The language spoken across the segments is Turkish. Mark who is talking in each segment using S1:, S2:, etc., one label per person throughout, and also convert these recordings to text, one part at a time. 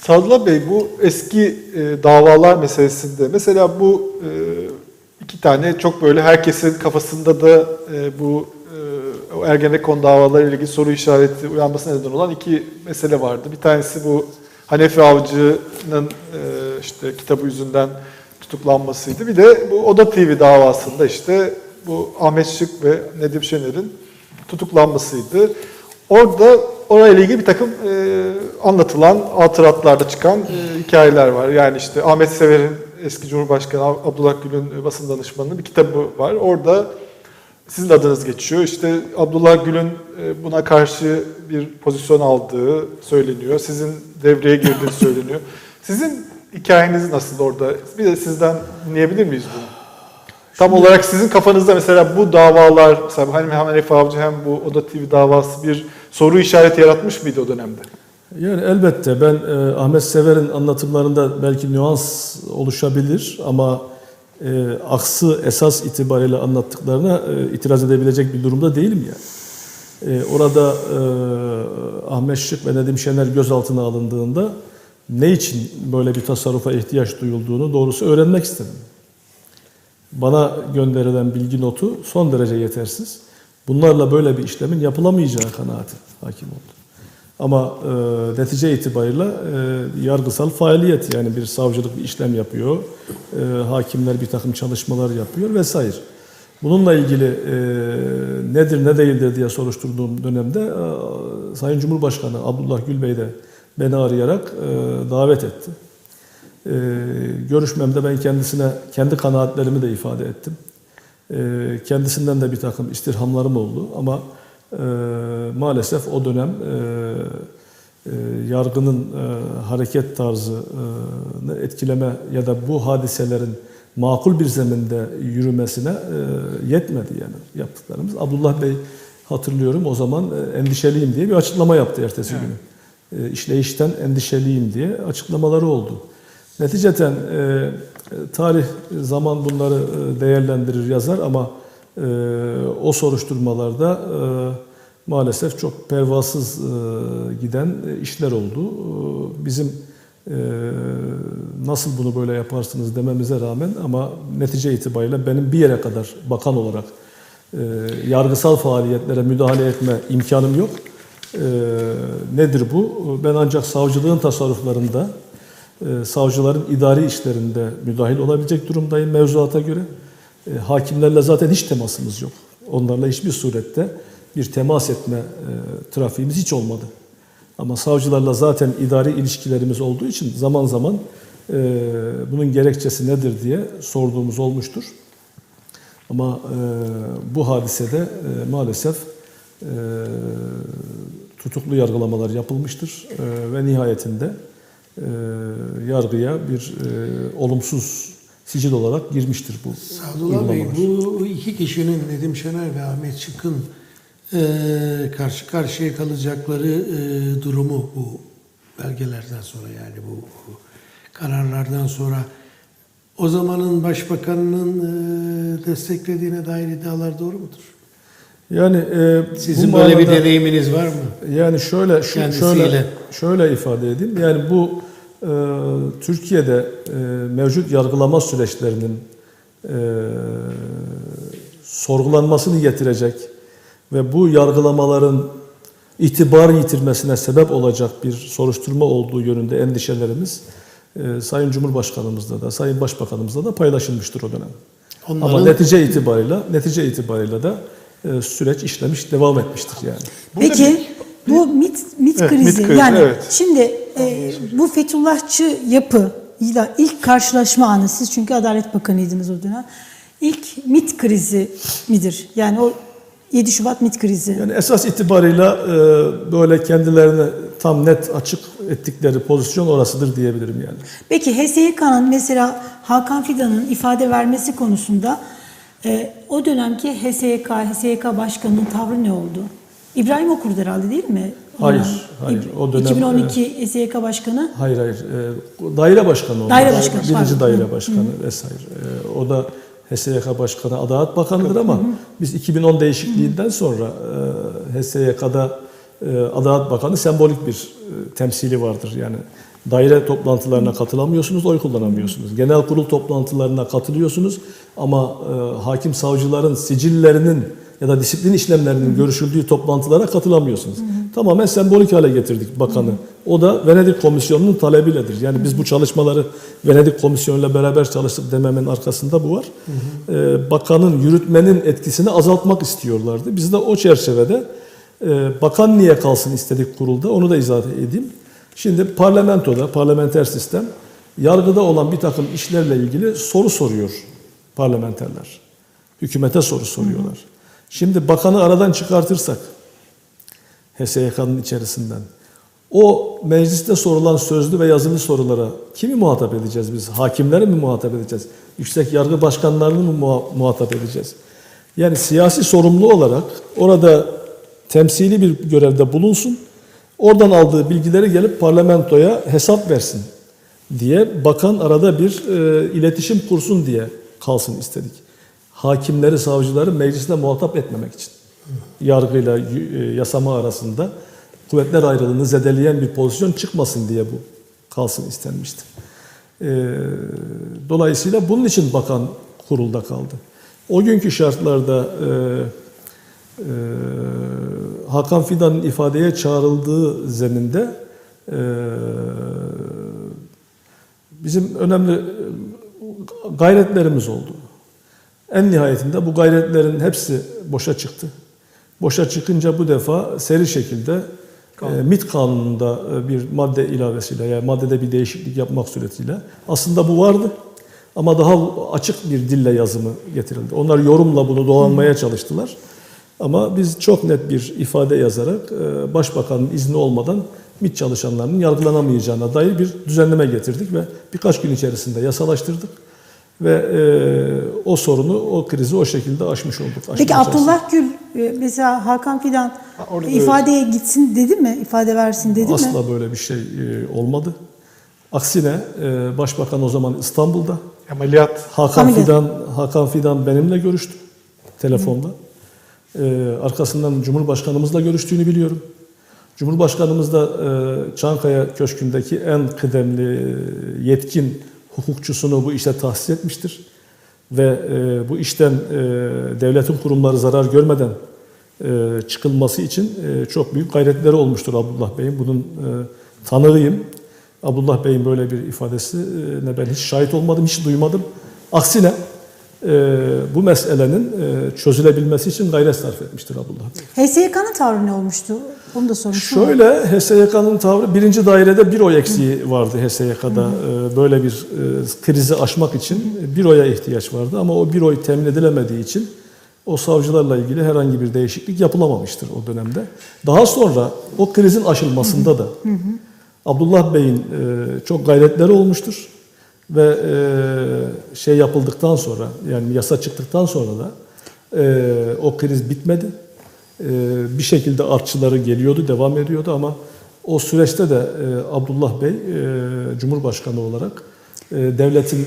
S1: Sadullah Bey bu eski e, davalar meselesinde mesela bu e, iki tane çok böyle herkesin kafasında da e, bu e, Ergenekon davaları ile ilgili soru işareti uyanmasına neden olan iki mesele vardı. Bir tanesi bu Hanefi Avcı'nın e, işte kitabı yüzünden tutuklanmasıydı. Bir de bu Oda TV davasında işte bu Ahmet Şık ve Nedim Şener'in tutuklanmasıydı. Orada orayla ilgili bir takım e, anlatılan hatıratlarda çıkan e, hikayeler var. Yani işte Ahmet Sever'in eski Cumhurbaşkanı Abdullah Gül'ün basın danışmanının bir kitabı var. Orada sizin adınız geçiyor. İşte Abdullah Gül'ün e, buna karşı bir pozisyon aldığı söyleniyor. Sizin devreye girdiğiniz söyleniyor. Sizin hikayeniz nasıl orada? Bir de sizden dinleyebilir miyiz bunu? Tam olarak sizin kafanızda mesela bu davalar, mesela hem Hanefi Avcı hem bu Oda TV davası bir soru işareti yaratmış mıydı o dönemde?
S2: Yani elbette ben e, Ahmet Sever'in anlatımlarında belki nüans oluşabilir ama e, aksı esas itibariyle anlattıklarına e, itiraz edebilecek bir durumda değilim yani. E, orada e, Ahmet Şık ve Nedim Şener gözaltına alındığında ne için böyle bir tasarrufa ihtiyaç duyulduğunu doğrusu öğrenmek istedim. Bana gönderilen bilgi notu son derece yetersiz. Bunlarla böyle bir işlemin yapılamayacağı kanaati hakim oldu. Ama e, netice itibariyle e, yargısal faaliyet yani bir savcılık bir işlem yapıyor, e, hakimler bir takım çalışmalar yapıyor vesaire. Bununla ilgili e, nedir ne değildir diye soruşturduğum dönemde e, Sayın Cumhurbaşkanı Abdullah Gül Bey de beni arayarak e, davet etti. E, görüşmemde ben kendisine kendi kanaatlerimi de ifade ettim. E, kendisinden de bir takım istirhamlarım oldu ama e, maalesef o dönem e, e, yargının hareket tarzını etkileme ya da bu hadiselerin makul bir zeminde yürümesine yetmedi yani yaptıklarımız. Abdullah Bey hatırlıyorum o zaman endişeliyim diye bir açıklama yaptı ertesi günü. E, işleyişten endişeliyim diye açıklamaları oldu. Neticeten e, tarih zaman bunları e, değerlendirir yazar ama e, o soruşturmalarda e, maalesef çok pervasız e, giden işler oldu. E, bizim e, nasıl bunu böyle yaparsınız dememize rağmen ama netice itibariyle benim bir yere kadar bakan olarak e, yargısal faaliyetlere müdahale etme imkanım yok. E, nedir bu? Ben ancak savcılığın tasarruflarında, e, savcıların idari işlerinde müdahil olabilecek durumdayım mevzuata göre. E, hakimlerle zaten hiç temasımız yok. Onlarla hiçbir surette bir temas etme e, trafiğimiz hiç olmadı. Ama savcılarla zaten idari ilişkilerimiz olduğu için zaman zaman bunun gerekçesi nedir diye sorduğumuz olmuştur. Ama bu hadisede e, maalesef tutuklu yargılamalar yapılmıştır ve nihayetinde e, yargıya bir e, olumsuz sicil olarak girmiştir bu
S3: Sadullah Bey, bu iki kişinin Nedim Şener ve Ahmet Çık'ın e, karşı karşıya kalacakları e, durumu bu belgelerden sonra yani bu, bu kararlardan sonra o zamanın başbakanının e, desteklediğine dair iddialar doğru mudur?
S2: Yani e,
S3: Sizin
S2: bu
S3: böyle bir deneyiminiz var mı?
S2: Yani şöyle şu,
S3: Kendisiyle.
S2: şöyle şöyle ifade edeyim. Yani bu e, Türkiye'de e, mevcut yargılama süreçlerinin e, sorgulanmasını getirecek ve bu yargılamaların itibar yitirmesine sebep olacak bir soruşturma olduğu yönünde endişelerimiz e, Sayın Cumhurbaşkanımızla da Sayın Başbakanımızla da paylaşılmıştır o dönem. Ama
S3: Onların-
S2: netice itibariyle netice itibariyle de e, süreç işlemiş devam etmiştir yani.
S1: Burada
S4: Peki bu MIT, MIT
S1: Evet,
S4: krizi
S1: MİT krizi,
S4: yani
S1: evet.
S4: şimdi e, bu Fethullahçı yapı ilk karşılaşma anı siz çünkü Adalet Bakanıydınız o dönem. İlk MIT krizi midir? Yani o 7 Şubat MIT krizi.
S2: Yani esas itibarıyla e, böyle kendilerine tam net açık ettikleri pozisyon orasıdır diyebilirim yani.
S4: Peki HSYK'nın mesela Hakan Fidan'ın ifade vermesi konusunda e, o dönemki HSYK, HSYK Başkanı'nın tavrı ne oldu? İbrahim Okur'du herhalde değil mi?
S2: Hayır, hayır. O dönem,
S4: 2012 HSYK Başkanı.
S2: Hayır hayır. E, daire başkanı oldu.
S4: Daire başkanı,
S2: Birinci
S4: pardon.
S2: daire başkanı vesaire. E, o da HSYK Başkanı Adalet Bakanı'dır ama biz 2010 değişikliğinden sonra e, HSYK'da e, Adalet Bakanı sembolik bir e, temsili vardır. Yani Daire toplantılarına katılamıyorsunuz, oy kullanamıyorsunuz. Genel kurul toplantılarına katılıyorsunuz ama e, hakim savcıların sicillerinin ya da disiplin işlemlerinin görüşüldüğü toplantılara katılamıyorsunuz. Tamamen sembolik hale getirdik bakanı. O da Venedik Komisyonu'nun talebiyledir. Yani biz bu çalışmaları Venedik Komisyonu'yla beraber çalıştık dememin arkasında bu var. E, bakanın yürütmenin etkisini azaltmak istiyorlardı. Biz de o çerçevede e, bakan niye kalsın istedik kurulda onu da izah edeyim. Şimdi parlamentoda, parlamenter sistem yargıda olan bir takım işlerle ilgili soru soruyor parlamenterler. Hükümete soru soruyorlar. Şimdi bakanı aradan çıkartırsak HSYK'nın içerisinden o mecliste sorulan sözlü ve yazılı sorulara kimi muhatap edeceğiz biz? Hakimleri mi muhatap edeceğiz? Yüksek yargı başkanlarını mı muha- muhatap edeceğiz? Yani siyasi sorumlu olarak orada temsili bir görevde bulunsun. Oradan aldığı bilgileri gelip parlamentoya hesap versin diye bakan arada bir e, iletişim kursun diye kalsın istedik. Hakimleri, savcıları meclisine muhatap etmemek için. Yargıyla e, yasama arasında kuvvetler ayrılığını zedeleyen bir pozisyon çıkmasın diye bu kalsın istenmişti. E, dolayısıyla bunun için bakan kurulda kaldı. O günkü şartlarda e, e, Hakan Fidan'ın ifadeye çağrıldığı zeminde e, bizim önemli e, gayretlerimiz oldu. En nihayetinde bu gayretlerin hepsi boşa çıktı. Boşa çıkınca bu defa seri şekilde e, MİT kanununda e, bir madde ilavesiyle yani maddede bir değişiklik yapmak suretiyle aslında bu vardı ama daha açık bir dille yazımı getirildi. Onlar yorumla bunu dolanmaya çalıştılar. Ama biz çok net bir ifade yazarak e, başbakanın izni olmadan MİT çalışanlarının yargılanamayacağına dair bir düzenleme getirdik ve birkaç gün içerisinde yasalaştırdık. Ve e, o sorunu, o krizi o şekilde aşmış olduk.
S4: Peki
S2: aşmaya çalıştık.
S4: Abdullah Gül e, mesela Hakan Fidan
S1: orada da
S4: ifadeye gitsin dedi mi? İfade versin dedi mi?
S2: Asla böyle bir şey e, olmadı. Aksine e, Başbakan o zaman İstanbul'da.
S1: Ameliyat
S2: Hakan
S4: Ameliyat.
S2: Fidan Hakan Fidan benimle görüştü telefonda. E, arkasından Cumhurbaşkanımızla görüştüğünü biliyorum. Cumhurbaşkanımız da e, Çankaya Köşkü'ndeki en kıdemli, e, yetkin hukukçusunu bu işte tahsis etmiştir. Ve e, bu işten devletin kurumları zarar görmeden çıkılması için çok büyük gayretleri olmuştur Abdullah Bey'in. Bunun tanığıyım. Abdullah Bey'in böyle bir ifadesine ben hiç şahit olmadım, hiç duymadım. Aksine bu meselenin e, çözülebilmesi için gayret sarf etmiştir Abdullah Bey.
S4: HSYK'nın tavrı ne olmuştu? Onu da sormuştum.
S2: Şöyle HSYK'nın tavrı birinci dairede bir oy eksiği vardı HSYK'da Ee, böyle bir e, krizi aşmak için bir oya ihtiyaç vardı ama o bir oy temin edilemediği için o savcılarla ilgili herhangi bir değişiklik yapılamamıştır o dönemde. Daha sonra o krizin aşılmasında da Abdullah Bey'in e, çok gayretleri olmuştur ve e, şey yapıldıktan sonra yani yasa çıktıktan sonra da e, o kriz bitmedi. E, bir şekilde artçıları geliyordu, devam ediyordu ama o süreçte de e, Abdullah Bey e, Cumhurbaşkanı olarak e, devletin e,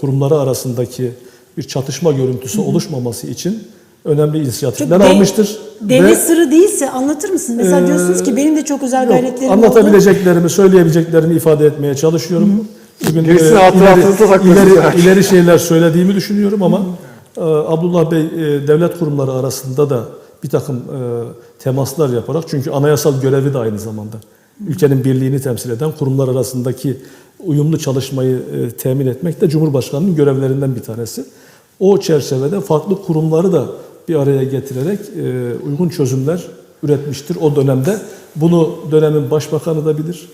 S2: kurumları arasındaki bir çatışma görüntüsü oluşmaması için önemli inisiyatifler
S4: Çok
S2: almıştır.
S4: Devlet
S2: Ve-
S4: sırrı değilse anlatır mısınız? Mesela
S2: Ee,
S4: diyorsunuz ki benim de çok özel
S2: Yok,
S4: gayretlerim oldu.
S2: anlatabileceklerimi, söyleyebileceklerimi ifade etmeye çalışıyorum. Bugün
S1: Gerisini
S2: e,
S1: hatıratınızda saklasın
S2: ileri,
S1: belki.
S2: ileri şeyler söylediğimi düşünüyorum ama e, Abdullah Bey e, devlet kurumları arasında da bir takım e, temaslar yaparak çünkü anayasal görevi de aynı zamanda ülkenin birliğini temsil eden kurumlar arasındaki uyumlu çalışmayı e, temin etmek de Cumhurbaşkanı'nın görevlerinden bir tanesi. O çerçevede farklı kurumları da bir araya getirerek e, uygun çözümler üretmiştir o dönemde. Bunu dönemin başbakanı da bilir.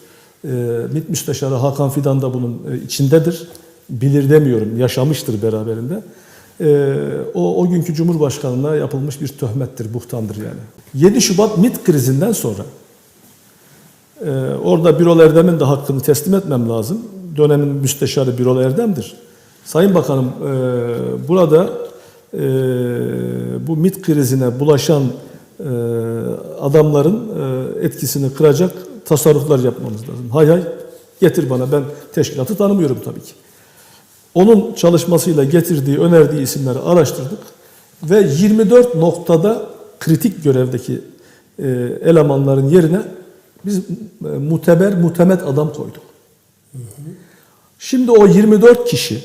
S2: E, MİT Müsteşarı Hakan Fidan da bunun e, içindedir. Bilir demiyorum, yaşamıştır beraberinde. E, o, o günkü Cumhurbaşkanı'na yapılmış bir töhmettir, buhtandır yani. 7 Şubat MİT krizinden sonra e, orada Birol Erdem'in de hakkını teslim etmem lazım. Dönemin müsteşarı Birol Erdem'dir. Sayın Bakanım e, burada e, bu MİT krizine bulaşan e, adamların e, etkisini kıracak tasarruflar yapmamız lazım. Hay hay getir bana ben teşkilatı tanımıyorum tabii ki. Onun çalışmasıyla getirdiği, önerdiği isimleri araştırdık ve 24 noktada kritik görevdeki e, elemanların yerine biz e, muteber, mutemet adam koyduk. Şimdi o 24 kişi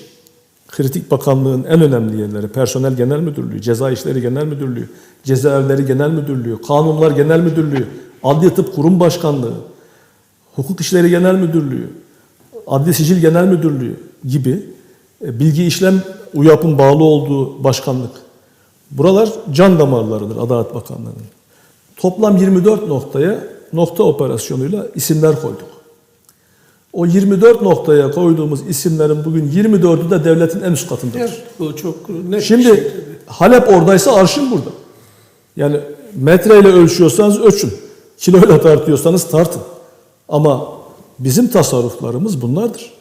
S2: kritik bakanlığın en önemli yerleri, personel genel müdürlüğü, ceza işleri genel müdürlüğü, cezaevleri genel müdürlüğü, kanunlar genel müdürlüğü, adli tıp kurum başkanlığı, hukuk işleri genel müdürlüğü, adli sicil genel müdürlüğü gibi e, bilgi işlem UYAP'ın bağlı olduğu başkanlık. Buralar can damarlarıdır Adalet Bakanlığı'nın. Toplam 24 noktaya nokta operasyonuyla isimler koyduk. O 24 noktaya koyduğumuz isimlerin bugün 24'ü de devletin en üst katındadır.
S3: Evet, bu çok net
S2: Şimdi
S3: şey.
S2: Halep oradaysa arşın burada. Yani metreyle ölçüyorsanız ölçün. Kiloyla tartıyorsanız tartın. Ama bizim tasarruflarımız bunlardır.